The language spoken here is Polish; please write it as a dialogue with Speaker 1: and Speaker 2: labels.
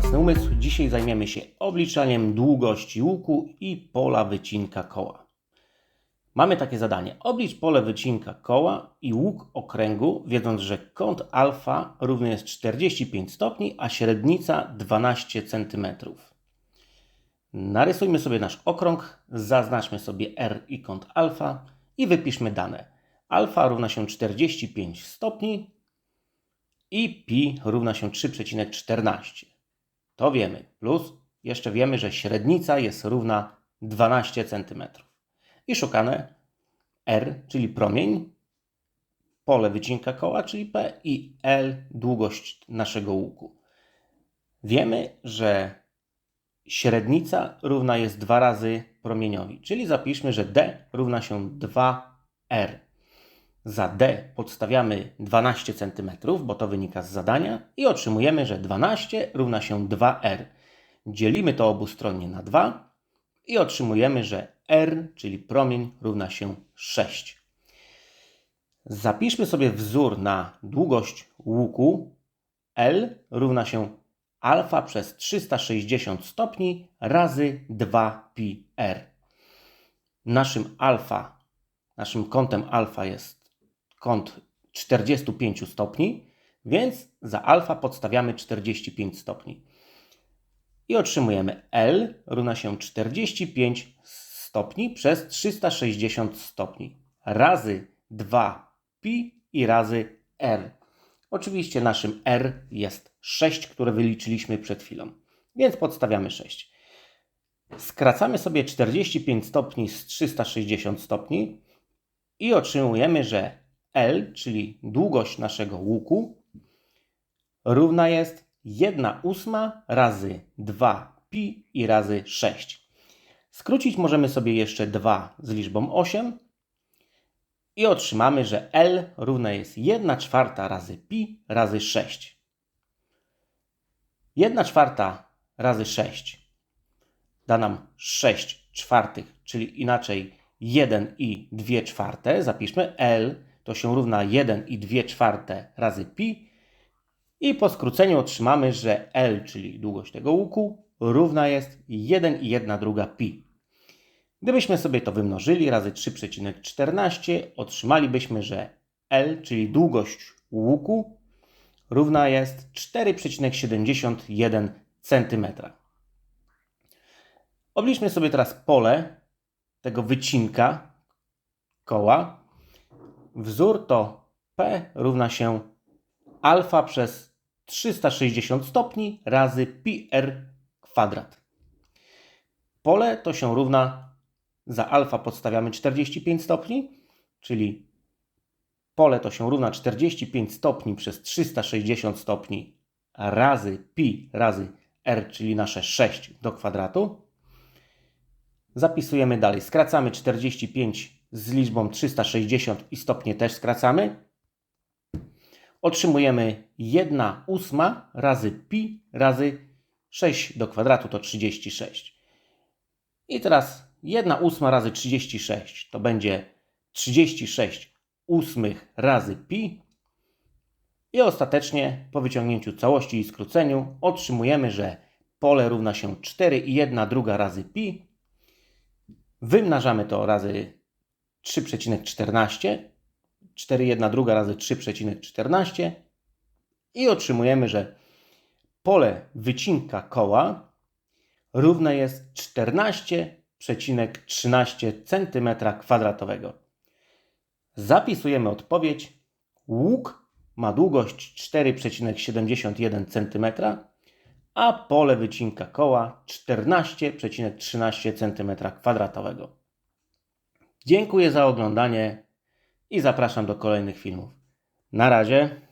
Speaker 1: Własny Umysł. Dzisiaj zajmiemy się obliczaniem długości łuku i pola wycinka koła. Mamy takie zadanie. Oblicz pole wycinka koła i łuk okręgu, wiedząc, że kąt alfa równy jest 45 stopni, a średnica 12 cm. Narysujmy sobie nasz okrąg, zaznaczmy sobie R i kąt alfa i wypiszmy dane. Alfa równa się 45 stopni i pi równa się 3,14. To wiemy. Plus jeszcze wiemy, że średnica jest równa 12 cm. I szukane R, czyli promień, pole wycinka koła, czyli P i L, długość naszego łuku. Wiemy, że średnica równa jest 2 razy promieniowi, czyli zapiszmy, że D równa się 2R. Za D podstawiamy 12 cm, bo to wynika z zadania i otrzymujemy, że 12 równa się 2R. Dzielimy to obustronnie na 2 i otrzymujemy, że R, czyli promień, równa się 6. Zapiszmy sobie wzór na długość łuku L równa się alfa przez 360 stopni razy 2πr. Naszym alfa, naszym kątem alfa jest kąt 45 stopni, więc za alfa podstawiamy 45 stopni. I otrzymujemy L równa się 45 stopni przez 360 stopni razy 2pi i razy r. Oczywiście naszym r jest 6, które wyliczyliśmy przed chwilą, więc podstawiamy 6. Skracamy sobie 45 stopni z 360 stopni i otrzymujemy, że L, czyli długość naszego łuku, równa jest 1 ósma razy 2pi i razy 6. Skrócić możemy sobie jeszcze 2 z liczbą 8 i otrzymamy, że L równa jest 1 czwarta razy pi razy 6. 1 czwarta razy 6 da nam 6 czwartych, czyli inaczej 1 i 2 czwarte. Zapiszmy L to się równa 1 i 2 czwarte razy pi. I po skróceniu otrzymamy, że L, czyli długość tego łuku, równa jest 1 i 1 druga pi. Gdybyśmy sobie to wymnożyli razy 3,14, otrzymalibyśmy, że L, czyli długość łuku, równa jest 4,71 cm. Obliczmy sobie teraz pole tego wycinka koła. Wzór to P równa się alfa przez 360 stopni razy pi r kwadrat. Pole to się równa, za alfa podstawiamy 45 stopni, czyli pole to się równa 45 stopni przez 360 stopni razy pi razy r, czyli nasze 6 do kwadratu. Zapisujemy dalej. Skracamy 45 z liczbą 360 i stopnie też skracamy. Otrzymujemy 1 ósma razy pi razy 6 do kwadratu to 36. I teraz 1 ósma razy 36 to będzie 36 ósmych razy pi. I ostatecznie po wyciągnięciu całości i skróceniu otrzymujemy, że pole równa się 4,1 druga razy pi. Wymnażamy to razy 3,14. 4,1 druga razy 3,14 i otrzymujemy, że pole wycinka koła równe jest 14,13 cm2. Zapisujemy odpowiedź. Łuk ma długość 4,71 cm, a pole wycinka koła 14,13 cm2. Dziękuję za oglądanie i zapraszam do kolejnych filmów. Na razie.